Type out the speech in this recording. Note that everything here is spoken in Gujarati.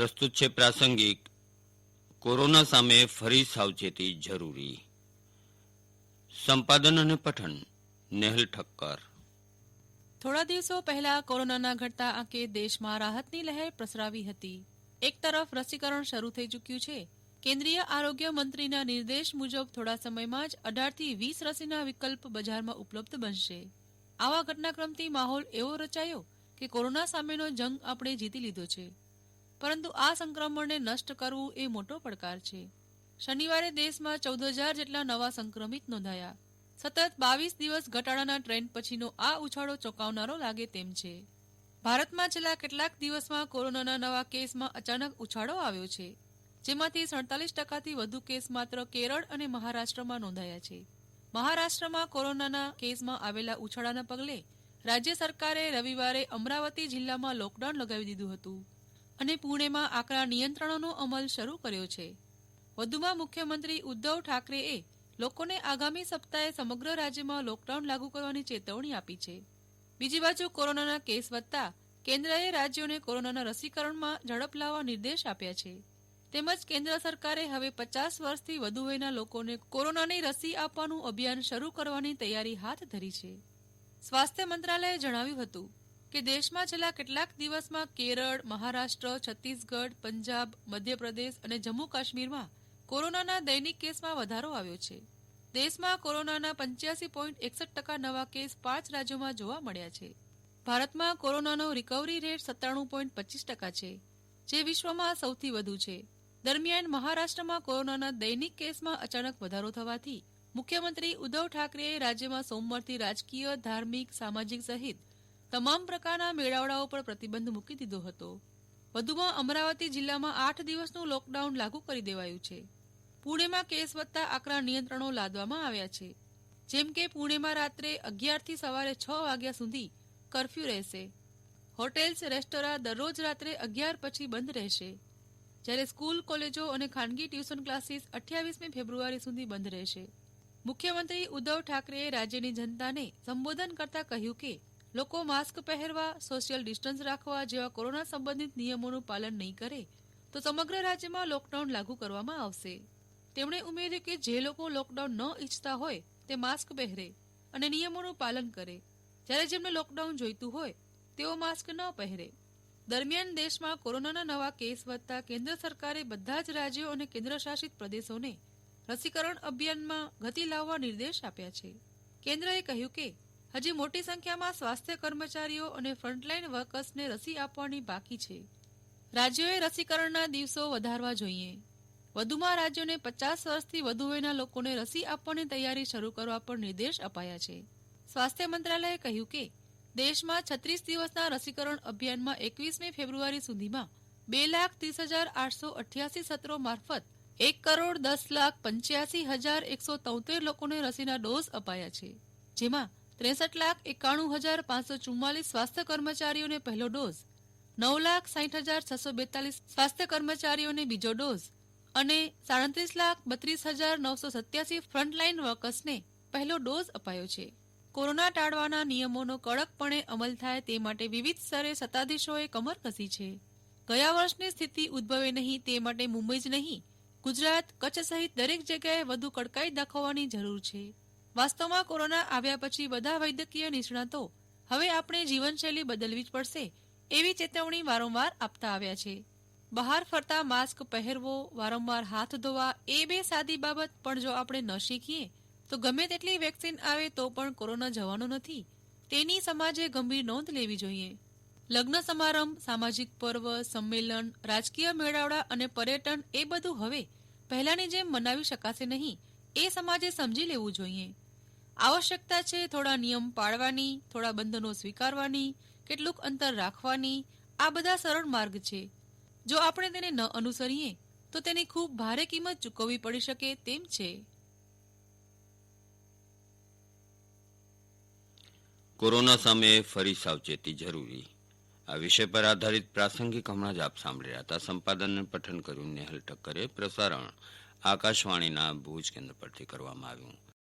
પ્રસ્તુત છે પ્રાસંગિક. કોરોના સામે ફરી સાવચેતી જરૂરી. સંપાદન અને પઠન, નેહલ ઠક્કર. થોડા દિવસો પહેલા કોરોનાના ઘટતા આંકે દેશમાં રાહતની લહેર પ્રસરાવી હતી. એક તરફ રસીકરણ શરૂ થઈ ચૂક્યું છે. કેન્દ્રીય આરોગ્ય મંત્રીના નિર્દેશ મુજબ થોડા સમયમાં જ અઢારથી વીસ રસીના વિકલ્પ બજારમાં ઉપલબ્ધ બનશે. આવા ઘટનાક્રમથી માહોલ એવો રચાયો કે કોરોના સામેનો જંગ આપણે જીતી લીધો છે. પરંતુ આ સંક્રમણને નષ્ટ કરવું એ મોટો પડકાર છે. શનિવારે દેશમાં ચૌદ હજાર જેટલા નવા સંક્રમિત નોંધાયા. સતત બાવીસ દિવસ ઘટાડાના ટ્રેન્ડ પછીનો આ ઉછાળો ચોંકાવનારો લાગે તેમ છે. ભારતમાં છેલ્લા કેટલાક દિવસમાં કોરોનાના નવા કેસમાં અચાનક ઉછાળો આવ્યો છે, જેમાંથી સડતાલીસ ટકાથી વધુ કેસ માત્ર કેરળ અને મહારાષ્ટ્રમાં નોંધાયા છે. મહારાષ્ટ્રમાં કોરોનાના કેસમાં આવેલા ઉછાળાના પગલે રાજ્ય સરકારે રવિવારે અમરાવતી જિલ્લામાં લોકડાઉન લગાવી દીધું હતું. અને પુણેમાં આકરા નિયંત્રણોનો અમલ શરૂ કર્યો છે. વધુમાં મુખ્યમંત્રી ઉદ્ધવ ઠાકરેએ લોકોને આગામી સપ્તાહે સમગ્ર રાજ્યમાં લોકડાઉન લાગુ કરવાની ચેતવણી આપી છે. બીજી બાજુ કોરોનાના કેસ વધતા કેન્દ્રએ રાજ્યોને કોરોનાના રસીકરણમાં ઝડપ લાવવા નિર્દેશ આપ્યા છે. તેમજ કેન્દ્ર સરકારે હવે પચાસ વર્ષથી વધુ વયના લોકોને કોરોનાની રસી આપવાનું અભિયાન શરૂ કરવાની તૈયારી હાથ ધરી છે. સ્વાસ્થ્ય મંત્રાલયે જણાવ્યું હતું કે દેશમાં છેલ્લા કેટલાક દિવસમાં કેરળ, મહારાષ્ટ્ર, છત્તીસગઢ, પંજાબ, મધ્યપ્રદેશ અને જમ્મુ કાશ્મીરમાં કોરોનાના દૈનિક કેસમાં વધારો આવ્યો છે. દેશમાં કોરોનાના પંચ્યાસી પોઈન્ટ એકસઠ ટકા નવા કેસ પાંચ રાજ્યોમાં જોવા મળ્યા છે. ભારતમાં કોરોનાનો રિકવરી રેટ સત્તાણું પોઈન્ટ પચીસ ટકા છે, જે વિશ્વમાં સૌથી વધુ છે. દરમિયાન મહારાષ્ટ્રમાં કોરોનાના દૈનિક કેસમાં અચાનક વધારો થવાથી મુખ્યમંત્રી ઉદ્ધવ ઠાકરેએ રાજ્યમાં સોમવારથી રાજકીય, ધાર્મિક, સામાજિક સહિત તમામ પ્રકારના મેળાવડાઓ પર પ્રતિબંધ મૂકી દીધો હતો. વધુમાં અમરાવતી જિલ્લામાં આઠ દિવસનું લોકડાઉન લાગુ કરી દેવાયું છે. પુણેમાં કેસ વધતા આકરા નિયંત્રણો લાદવામાં આવ્યા છે. જેમ કે પુણેમાં રાત્રે અગિયારથી સવારે છ વાગ્યા સુધી કરફ્યુ રહેશે. હોટેલ્સ, રેસ્ટોરાં દરરોજ રાત્રે અગિયાર પછી બંધ રહેશે. જ્યારે સ્કૂલ, કોલેજો અને ખાનગી ટ્યુશન ક્લાસીસ અઠ્યાવીસમી ફેબ્રુઆરી સુધી બંધ રહેશે. મુખ્યમંત્રી ઉદ્ધવ ઠાકરેએ રાજ્યની જનતાને સંબોધન કરતા કહ્યું કે લોકો માસ્ક પહેરવા સોશિયલ ડિસ્ટન્સ રાખવા જેવા કોરોના સંબંધિત નિયમોનું પાલન નહીં કરે, તો સમગ્ર રાજ્યમાં લોકડાઉન લાગુ કરવામાં આવશે. તેમણે ઉમેર્યું કે જે લોકો લોકડાઉન ન ઈચ્છતા હોય, તે માસ્ક પહેરે અને નિયમોનું પાલન કરે. જ્યારે જેમને લોકડાઉન જોઈતું હોય, તેઓ માસ્ક ન પહેરે. દરમિયાન દેશમાં કોરોનાના નવા કેસ વધતા કેન્દ્ર સરકારે બધા જ રાજ્યો અને કેન્દ્રશાસિત પ્રદેશોને રસીકરણ અભિયાનમાં ગતિ લાવવા નિર્દેશ આપ્યા છે. કેન્દ્રએ કહ્યું કે હજી મોટી સંખ્યામાં સ્વાસ્થ્ય કર્મચારીઓ અને ફ્રન્ટલાઇન વર્કર્સને રસી આપવાની બાકી છે. રાજ્યોએ રસીકરણના દિવસો વધારવા જોઈએ. વધુમાં રાજ્યોને પચાસ વર્ષથી વધુ વયના લોકોને રસી આપવાની તૈયારી શરૂ કરવા પર નિર્દેશ અપાયા છે. સ્વાસ્થ્ય મંત્રાલયે કહ્યું કે, દેશમાં છત્રીસ દિવસના રસીકરણ અભિયાનમાં એકવીસમી ફેબ્રુઆરી સુધીમાં બે લાખ ત્રીસ હજાર આઠસો અઠ્યાસી સત્રો મારફત એક કરોડ દસ લાખ પંચ્યાસી હજાર એકસો તોતેર લોકોને રસીના ડોઝ અપાયા છે. જેમાં ત્રેસઠ લાખ એકાણું હજાર પાંચસો ચુમ્માલીસ સ્વાસ્થ્ય કર્મચારીઓને પહેલો ડોઝ, નવ લાખ સાઠ હજાર છસો બેતાલીસ સ્વાસ્થ્ય કર્મચારીઓને બીજો ડોઝ અને સાડત્રીસ લાખ બત્રીસ હજાર નવસો સત્યાસી ફ્રન્ટલાઇન વર્કર્સને પહેલો ડોઝ અપાયો છે. કોરોના ટાળવાના નિયમોનો કડકપણે અમલ થાય તે માટે વિવિધ સ્તરે સત્તાધીશોએ કમર કસી છે. ગયા વર્ષની સ્થિતિ ઉદ્ભવે નહીં તે માટે મુંબઈ જ નહીં, ગુજરાત કચ્છ સહિત દરેક જગ્યાએ વધુ કડકાઈ દાખવવાની જરૂર છે. વાસ્તવમાં કોરોના આવ્યા પછી બધા વૈદ્યકીય નિષ્ણાતો હવે આપણે જીવનશૈલી બદલવી જ પડશે એવી ચેતવણી વારંવાર આપતા આવ્યા છે. બહાર ફરતા માસ્ક પહેરવો, વારંવાર હાથ ધોવા એ બે સાદી બાબત પણ જો આપણે ન શીખીએ, તો ગમે તેટલી વેક્સિન આવે તો પણ કોરોના જવાનો નથી. તેની સમાજે ગંભીર નોંધ લેવી જોઈએ. લગ્ન સમારંભ, સામાજિક પર્વ, સંમેલન, રાજકીય મેળાવડા અને પર્યટન એ બધું હવે પહેલાની જેમ મનાવી શકાશે નહીં. એ સમાજે સમજી લેવું જોઈએ. આવશ્યકતા છે થોડા નિયમ પાળવાની, થોડા બંધનો સ્વીકારવાની, કેટલુંક અંતર રાખવાની. આ બધા સરળ માર્ગ છે. જો આપણે તેને ન અનુસરીએ, તો તેની ખૂબ ભારે કિંમત ચૂકવવી પડી શકે તેમ છે. કોરોના સામે ફરી સાવચેતી જરૂરી. આ વિષય પર આધારિત પ્રાસંગિક હમણાં જ આપ સાંભળી રહ્યા હતા. સંપાદન પઠન કર્યું નેહલ ઠક્કરે પ્રસારણ આકાશવાણીના ભુજ કેન્દ્ર પરથી કરવામાં આવ્યું.